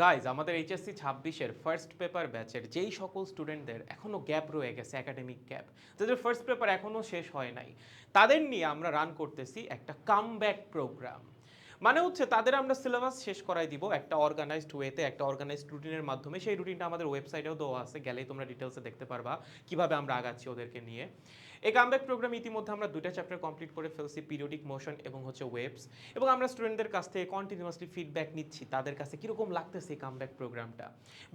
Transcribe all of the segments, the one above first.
Guys আমাদের HSC ছাব্বিশের first paper ব্যাচের যেই সকল স্টুডেন্টদের এখনও গ্যাপ রয়ে গেছে একাডেমিক গ্যাপ যাদের ফার্স্ট পেপার এখনও শেষ হয় নাই। তাদের নিয়ে আমরা রান করতেছি একটা কামব্যাক প্রোগ্রাম মানে হচ্ছে তাদের আমরা সিলেবাস শেষ করাই দিব একটা অর্গানাইজড ওয়েতে একটা অর্গানাইজড রুটিনের মাধ্যমে। সেই রুটিনটা আমাদের ওয়েবসাইটেও দেওয়া আছে, গেলেই তোমরা ডিটেলসে দেখতে পারবা কীভাবে আমরা আগাচ্ছি ওদেরকে নিয়ে। এই কামব্যাক প্রোগ্রাম ইতিমধ্যে আমরা দুইটা চ্যাপ্টার কমপ্লিট করে ফেলছি পিরিয়ডিক মোশন এবং হচ্ছে ওয়েবস এবং আমরা স্টুডেন্টদের কাছ থেকে কন্টিনিউয়াসলি ফিডব্যাক নিচ্ছি, তাদের কাছে কীরকম লাগতেছে এই কামব্যাক প্রোগ্রামটা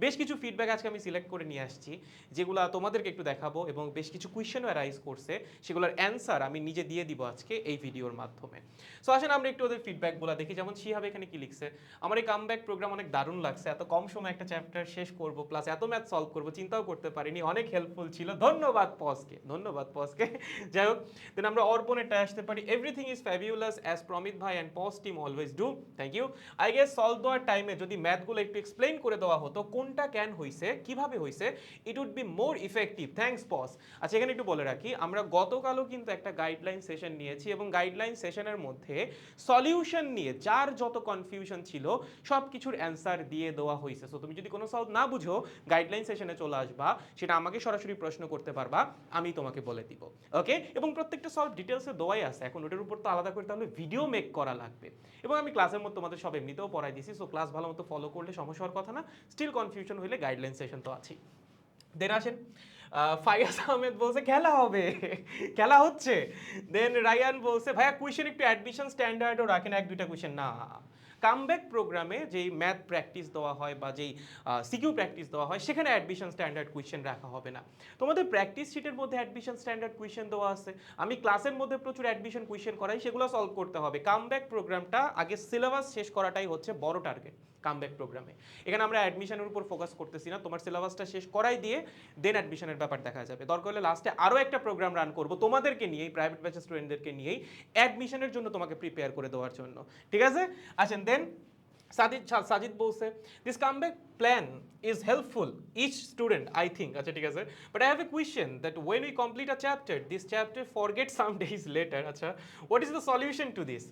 বেশ কিছু ফিডব্যাক আজকে আমি সিলেক্ট করে নিয়ে আসছি, যেগুলো তোমাদেরকে একটু দেখাবো এবং বেশ কিছু কোয়েশ্চেনও অ্যারাইজ করছে, সেগুলোর অ্যান্সার আমি নিজে দিয়ে দিব আজকে এই ভিডিওর মাধ্যমে। সো আসেন আমরা একটু ওদের ফিডব্যাক ফিডব্যাকগুলো দেখি, যেমন শিহাব এখানে কি লিখছে, আমার এই কামব্যাক প্রোগ্রাম অনেক দারুণ লাগছে, এত কম সময় একটা চ্যাপ্টার শেষ করব প্লাস এত ম্যাথ সলভ করব, চিন্তাও করতে পারিনি, অনেক হেল্পফুল ছিল, ধন্যবাদ পসকে ধন্যবাদ পসকে যাই হোক দেন আমরা অর্পণেরটা আসতে পারি। এভরিথিং ইজ ফ্যাবিউলাস অ্যাজ প্রমিত ভাই and POS team always do thank you I guess solve দেওয়ার টাইমে যদি ম্যাথগুলো একটু এক্সপ্লেন করে দেওয়া হতো, কোনটা ক্যান হইছে, কীভাবে হইছে it would be more effective thanks POS আচ্ছা এখানে একটু বলে রাখি, আমরা গতকালও কিন্তু একটা গাইডলাইন সেশন নিয়েছি এবং গাইডলাইন সেশনের মধ্যে সলিউশন নিয়ে যার যত কনফিউশন ছিল সব কিছুর অ্যান্সার দিয়ে দেওয়া হয়েছে সো তুমি যদি কোনো সলভ না বুঝো গাইডলাইন সেশনে চলে আসবা, সেটা আমাকে সরাসরি প্রশ্ন করতে পারবা, আমি তোমাকে বলে দিব ওকে এবং প্রত্যেকটা সলভ ডিটেলসে দেওয়াই আছে। এখন ওটার উপর তো আলাদা করে তাহলে ভিডিও মেক করা লাগবে। এবং আমি ক্লাসের মধ্যে তোমাদের সব এমনিতেও পড়াই দিছি সো ক্লাস ভালো মতো ফলো করলে সমস্যা হওয়ার কথা না স্টিল কনফিউশন হইলে গাইডলাইন সেশন তো আছেই। দেন আসেন আহ, ফাইয়াজ আহমেদ বলছে খেলা হবে খেলা হচ্ছে। দেন রায়ান বলছে ভাইয়া কুয়েশন একটু অ্যাডমিশন স্ট্যান্ডার্ডও রাখেন এক দুইটা কুয়েশন না কামব্যাক প্রোগ্রামে যেই ম্যাথ প্র্যাকটিস দেওয়া হয় বা যেই সিকিউ প্র্যাকটিস দেওয়া হয়, সেখানে অ্যাডমিশন স্ট্যান্ডার্ড কুয়েশন রাখা হবে না। তোমাদের প্র্যাকটিস শিটের মধ্যে অ্যাডমিশন স্ট্যান্ডার্ড কুয়েশন দেওয়া আছে। আমি ক্লাসের মধ্যে প্রচুর অ্যাডমিশন কুয়েশন করাই, সেগুলো সলভ করতে হবে। কামব্যাক প্রোগ্রামটা আগে সিলেবাস শেষ করাটাই হচ্ছে বড় টার্গেট কামব্যাক প্রোগ্রামে এখানে আমরা অ্যাডমিশনের উপর ফোকাস করতেছি না, তোমার সিলেবাসটা শেষ করাই দিয়ে দেন অ্যাডমিশনের ব্যাপার দেখা যাবে। দরকার হলে লাস্টে আরও একটা প্রোগ্রাম রান করব তোমাদেরকে নিয়েই প্রাইভেট ব্যাচের স্টুডেন্টদেরকে নিয়েই অ্যাডমিশনের জন্য তোমাকে প্রিপেয়ার করে দেওয়ার জন্য। ঠিক আছে? আছেন দেন সাজিদ সাজিদ বলছে this comeback plan is helpful each student I think আচ্ছা ঠিক আছে? But I have a question that when we complete a chapter this chapter forget some days later আচ্ছা what is the solution to this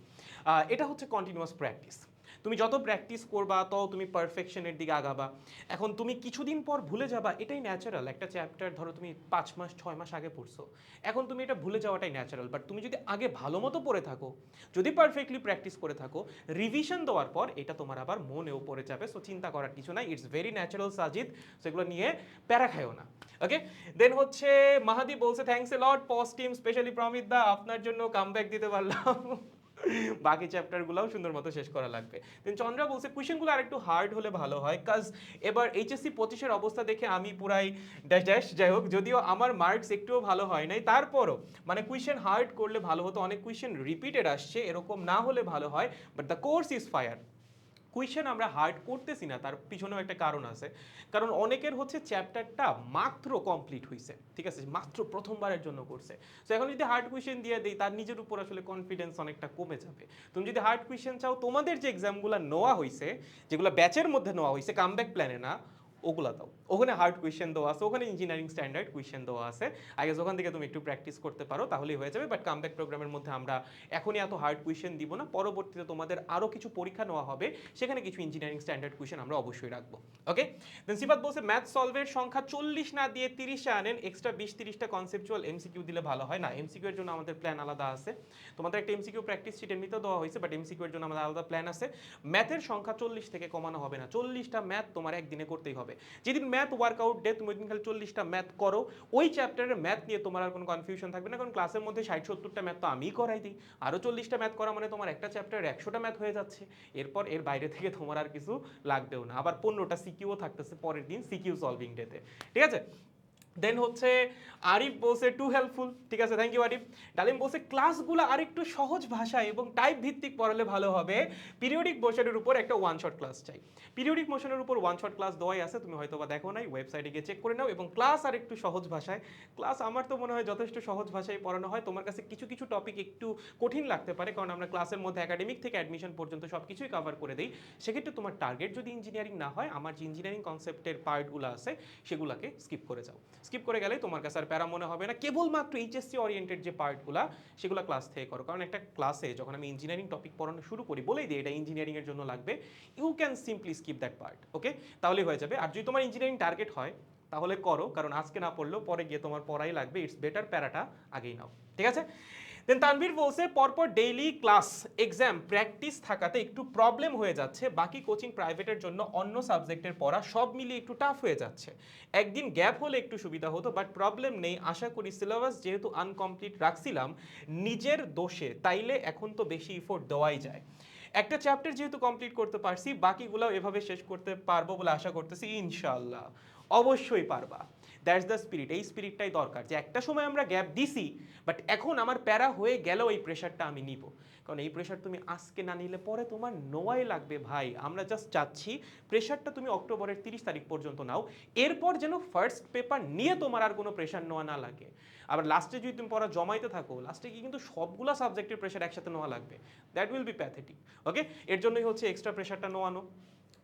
এটা হচ্ছে continuous practice তুমি যত practice করবা, তত তুমি পারফেকশনের দিকে আগাবা। এখন তুমি কিছুদিন পর ভুলে যাবা, এটাই ন্যাচারাল একটা চ্যাপ্টার ধরো তুমি পাঁচ মাস, ছয় মাস আগে পড়ছো। এখন তুমি এটা ভুলে যাওয়াটাই ন্যাচারাল বাট তুমি যদি আগে ভালো মতো পড়ে থাকো, যদি পারফেক্টলি প্র্যাকটিস করে থাকো রিভিশন দেওয়ার পর এটা তোমার আবার মনেও পড়ে যাবে। সো চিন্তা করার কিছু নাই। ইটস ভেরি ন্যাচারাল সাজিদ সেগুলো নিয়ে প্যারা খায়ও না। ওকে দেন হচ্ছে মাহাদি বলছে thanks a lot POS team specially Pramit da, আপনার জন্য কামব্যাক দিতে পারলাম। বাকি চ্যাপ্টারগুলোও সুন্দর মতো শেষ করা লাগবে। দেন চন্দ্রা বলছে কোয়েশনগুলো আরেকটু হার্ড হলে ভালো হয় কাজ এবার এইচএসসি পঁচিশের অবস্থা দেখে আমি পুরাই ড্যাশ ড্যাশ যাই হোক, যদিও আমার মার্কস একটুও ভালো হয় নাই, তারপরও মানে কোয়েশন হার্ড করলে ভালো হতো, অনেক কোয়েশন রিপিটেড আসছে, এরকম না হলে ভালো হয় but the course is fire question আমরা হার্ড করতেছি না, তার পিছনেও একটা কারণ আছে। কারণ অনেকের হচ্ছে চ্যাপ্টারটা মাত্র কমপ্লিট হয়েছে ঠিক আছে? মাত্র প্রথমবারের জন্য করছে। তো এখন যদি হার্ড কোয়েশন দিয়ে দিই, তার নিজের উপর আসলে কনফিডেন্স অনেকটা কমে যাবে। তুমি যদি হার্ড কোয়েশন চাও, তোমাদের যে এক্সামগুলো নেওয়া হয়েছে যেগুলো ব্যাচের মধ্যে নেওয়া হয়েছে কামব্যাক প্ল্যানে না ওগুলা দাও। ওখানে হার্ড কোয়েশ্চেন দেওয়া আছে, ওখানে ইঞ্জিনিয়ারিং স্ট্যান্ডার্ড কোয়েশ্চেন দেওয়া আছে। আগে ওখান থেকে তুমি একটু প্র্যাকটিস করতে পারো, তাহলেই হয়ে যাবে। বাট কামব্যাক প্রোগ্রামের মধ্যে আমরা এখনই এত হার্ড কোয়েশ্চেন দিব না। পরবর্তীতে তোমাদের আরও কিছু পরীক্ষা নেওয়া হবে, সেখানে কিছু ইঞ্জিনিয়ারিং স্ট্যান্ডার্ড কোয়েশ্চেন আমরা অবশ্যই রাখব। ওকে দেন সিবাদ বলছে ম্যাথ সলভের সংখ্যা চল্লিশ না দিয়ে তিরিশে আনেন এক্সট্রা বিশ তিরিশটা কনসেপচুয়াল এমসিকিউ দিলে ভালো হয়। না এমসিকিউ এর জন্য আমাদের প্ল্যান আলাদা আছে। তোমাদের একটা এমসিকিউ প্র্যাকটিস শিট এমনিতেও দেওয়া হয়েছে বাট এমসিকিউ এর জন্য আমাদের আলাদা প্ল্যান আছে। ম্যাথের সংখ্যা চল্লিশ থেকে কমানো হবে না। চল্লিশটা ম্যাথ তোমার একদিনে করতেই হবে। যেদিন ম্যাথ ওয়ার্কআউট ডে তুমি ওইদিন খালি চল্লিশটা ম্যাথ করো। ওই চ্যাপ্টারের ম্যাথ নিয়ে তোমার আর কোনো কনফিউশন থাকবে না, কারণ ক্লাসের মধ্যে ষাট, সত্তরটা ম্যাথ তো আমিই করাই দিই। আরও চল্লিশটা ম্যাথ করা মানে তোমার একটা চ্যাপ্টার একশোটা ম্যাথ হয়ে যাচ্ছে। এরপর এর বাইরে থেকে তোমার আর কিছু লাগবেও না। আবার পনেরোটা সিকিউও থাকতেছে পরের দিন সিকিউ সলভিং ডেতে ঠিক আছে? দেন হচ্ছে আরিফ বলছে টু হেল্পফুল ঠিক আছে থ্যাংক ইউ আরিফ। ডালিম বলছে ক্লাসগুলো আরেকটু সহজ ভাষায় এবং টাইপ ভিত্তিক পড়ালে ভালো হবে। পিরিয়ডিক মোশনের উপর একটা ওয়ান শট ক্লাস চাই। পিরিয়ডিক মোশনের উপর ওয়ান শট ক্লাস দেওয়াই আছে, তুমি হয়তো বা দেখো নাই ওয়েবসাইটে গিয়ে চেক করে নাও এবং ক্লাস আর একটু সহজ ভাষায় ক্লাস আমার তো মনে হয় যথেষ্ট সহজ ভাষায় পড়ানো হয়, তোমার কাছে কিছু কিছু টপিক একটু কঠিন লাগতে পারে, কারণ আমরা ক্লাসের মধ্যে একাডেমিক থেকে অ্যাডমিশন পর্যন্ত সব কিছুই কভার করে দিই। সেক্ষেত্রে তোমার টার্গেট যদি ইঞ্জিনিয়ারিং না হয়, আমার যে ইঞ্জিনিয়ারিং কনসেপ্টের পার্টগুলো আছে, সেগুলোকে স্কিপ করে যাও। স্কিপ করে গেলেই তোমার কাছে আর প্যারা মনে হবে না। কেবলমাত্র এইচএসসি ওরিয়েন্টেড যে পার্টগুলো, সেগুলো ক্লাস থেকে করো। কারণ একটা ক্লাসে যখন আমি ইঞ্জিনিয়ারিং টপিক পড়ানো শুরু করি, বলেই দিই এটা ইঞ্জিনিয়ারিংয়ের জন্য লাগবে। You can simply skip that part okay তাহলেই হয়ে যাবে। আর যদি তোমার ইঞ্জিনিয়ারিং টার্গেট হয়, তাহলে করো। কারণ আজকে না পড়লেও পরে গিয়ে তোমার পড়াই লাগবে। ইটস বেটার প্যারাটা আগেই নাও। ঠিক আছে? দেন তানভীর বলছে, পরপর ডেইলি ক্লাস এক্সাম প্র্যাকটিস থাকাতে একটু প্রবলেম হয়ে যাচ্ছে। বাকি কোচিং প্রাইভেটের জন্য অন্য সাবজেক্টের পড়া সব মিলিয়ে একটু টাফ হয়ে যাচ্ছে। একদিন গ্যাপ হলে একটু সুবিধা হতো বাট প্রবলেম নেই। আশা করি সিলেবাস যেহেতু আনকমপ্লিট রাখছিলাম, নিজের দোষে তাইলে এখন তো বেশি ইফোর্ট দেওয়াই যায়। একটা চ্যাপ্টার যেহেতু কমপ্লিট করতে পারছি বাকিগুলো এভাবে শেষ করতে পারব বলে আশা করতেছি ইনশাল্লাহ অবশ্যই পারবা। দ্যাটস দ্য স্পিরিট এই স্পিরিটটাই দরকার যে একটা সময় আমরা গ্যাপ দিছি বাট এখন আমার প্যারা হয়ে গেলেও এই প্রেশারটা আমি নিব। কারণ এই প্রেশার তুমি আজকে না নিলে পরে তোমার নোয়াই লাগবে ভাই। আমরা জাস্ট চাচ্ছি প্রেশারটা তুমি অক্টোবরের তিরিশ তারিখ পর্যন্ত নাও। এরপর যেন ফার্স্ট পেপার নিয়ে তোমার আর কোনো প্রেশার নেওয়া না লাগে। আবার লাস্টে যদি তুমি পড়া জমাইতে থাকো লাস্টে কি কিন্তু সবগুলা সাবজেক্টের প্রেশার একসাথে নেওয়া লাগবে। That will be pathetic okay এর জন্যই হচ্ছে এক্সট্রা প্রেশারটা নেওয়ানো।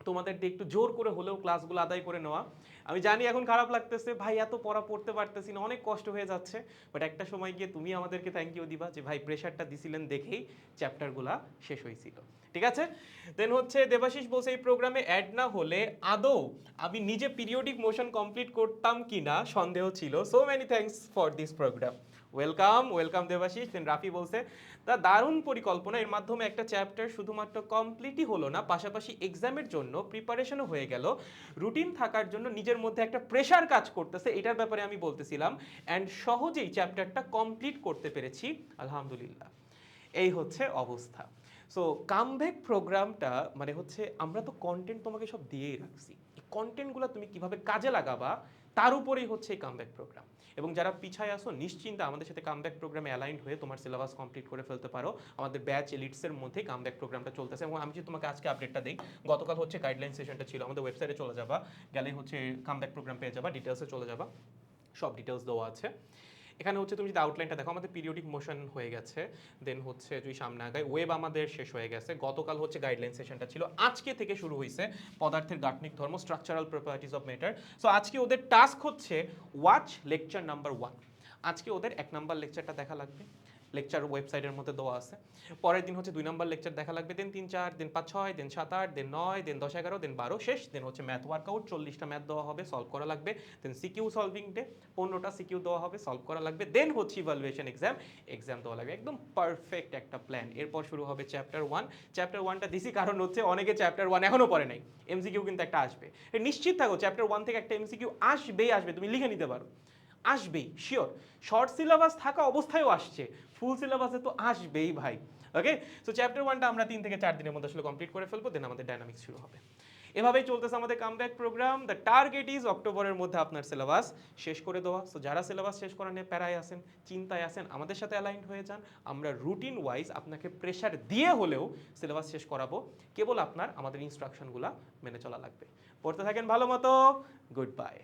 তোমাদের একটু জোর করে হলেও ক্লাসগুলো আদায় করে নেওয়া। আমি জানি এখন খারাপ লাগতেছে, ভাই এত পড়া পড়তে পারতেছি না, অনেক কষ্ট হয়ে যাচ্ছে। বাট একটা সময় গিয়ে তুমি আমাদেরকে থ্যাংক ইউ দিবা যে, ভাই প্রেশারটা দিছিলেন দেখেই চ্যাপ্টারগুলা শেষ হয়েছিল। ঠিক আছে? দেন হচ্ছে দেবাশিস বলছে, এই প্রোগ্রামে অ্যাড না হলে আদৌ আমি নিজে পিরিয়ডিক মোশন কমপ্লিট করতাম কিনা সন্দেহ ছিল। So many thanks for this programme welcome welcome Debashish. Then Rafi বলছে তা দারুণ পরিকল্পনা। এর মাধ্যমে একটা চ্যাপ্টার শুধুমাত্র কমপ্লিটই হলো না, পাশাপাশি এক্সামের জন্য প্রিপারেশনও হয়ে গেল। রুটিন থাকার জন্য নিজের মধ্যে একটা প্রেশার কাজ করতেছে, এটার ব্যাপারে আমি বলতেছিলাম। অ্যান্ড সহজেই চ্যাপ্টারটা কমপ্লিট করতে পেরেছি, আলহামদুলিল্লাহ। এই হচ্ছে অবস্থা। সো কামব্যাক প্রোগ্রামটা মানে হচ্ছে আমরা তো কন্টেন্ট তোমাকে সব দিয়েই রাখছি। কন্টেন্টগুলো তুমি কীভাবে কাজে লাগাবা তার উপরেই হচ্ছে এই কামব্যাক প্রোগ্রাম এবং যারা পিছায় আসো, নিশ্চিন্তে আমাদের সাথে কামব্যাক প্রোগ্রামে অ্যালাইন হয়ে তোমার সিলেবাস কমপ্লিট করে ফেলতে পারো। আমাদের ব্যাচ এলিটসের মধ্যে কামব্যাক প্রোগ্রামটা চলতেছে। এবং আমি যদি তোমাকে আজকে আপডেটটা দিই, গতকাল হচ্ছে গাইডলাইন সেশনটা ছিল। আমাদের ওয়েবসাইটে চলে যাবা গেলে হচ্ছে কামব্যাক প্রোগ্রাম পেয়ে যাবা ডিটেলসে চলে যাবা। সব ডিটেলস দেওয়া আছে। এখানে হচ্ছে তুমি যদি আউটলাইনটা দেখো, আমাদের পিরিয়ডিক মোশন হয়ে গেছে দেন হচ্ছে যদি সামনে আগায় ওয়েব আমাদের শেষ হয়ে গেছে। গতকাল হচ্ছে গাইডলাইন সেশনটা ছিল, আজকে থেকে শুরু হয়েছে পদার্থের গাঠনিক ধর্ম structural properties of matter so আজকে ওদের টাস্ক হচ্ছে ওয়াচ লেকচার নাম্বার ওয়ান আজকে ওদের এক নাম্বার লেকচারটা দেখা লাগবে। লেকচার ওয়েবসাইটের মধ্যে দেওয়া আছে। পরের দিন হচ্ছে দুই নম্বর লেকচার দেখা লাগবে দেন তিন চার দিন পাঁচ ছয় দিন সাত আট দেন নয় দেন দশ এগারো দেন বারো, শেষ দেন হচ্ছে ম্যাথ ওয়ার্কআউট চল্লিশটা ম্যাথ দেওয়া হবে সলভ করা লাগবে। দেন সিকিউ সলভিং ডে পনেরোটা সিকিউ দেওয়া হবে সলভ করা লাগবে। দেন হচ্ছে ইভালুয়েশন এক্সাম এক্সাম দেওয়া লাগবে। একদম পারফেক্ট একটা প্ল্যান এরপর শুরু হবে চ্যাপ্টার ওয়ান চ্যাপ্টার ওয়ানটা দিছি কারণ হচ্ছে অনেকে চ্যাপ্টার ওয়ান এখনও পড়ে নাই। এমসিকিউ কিন্তু একটা আসবে। নিশ্চিত থাকো চ্যাপ্টার ওয়ান থেকে একটা এমসিকিউ আসবেই আসবে, তুমি লিখে নিতে পারো। আসবেই শিওর শর্ট সিলেবাস থাকা অবস্থায়ও আসছে। ফুল সিলেবাসে তো আসবেই ভাই ওকে সো চ্যাপ্টার ওয়ানটা আমরা তিন থেকে চার দিনের মধ্যে আসলে কমপ্লিট করে ফেলব দেন আমাদের ডাইনামিক্স শুরু হবে। এভাবেই চলতেছে আমাদের comeback programme the target is অক্টোবরের মধ্যে আপনার সিলেবাস শেষ করে দেওয়া। সো যারা সিলেবাস শেষ করা নিয়ে প্যারায় আসেন চিন্তায় আসেন আমাদের সাথে অ্যালাইন্ড হয়ে যান। আমরা রুটিন ওয়াইজ আপনাকে প্রেশার দিয়ে হলেও সিলেবাস শেষ করাবো। কেবল আপনার, আমাদের ইনস্ট্রাকশনগুলো মেনে চলা লাগবে। পড়তে থাকেন ভালো মতো। Good bye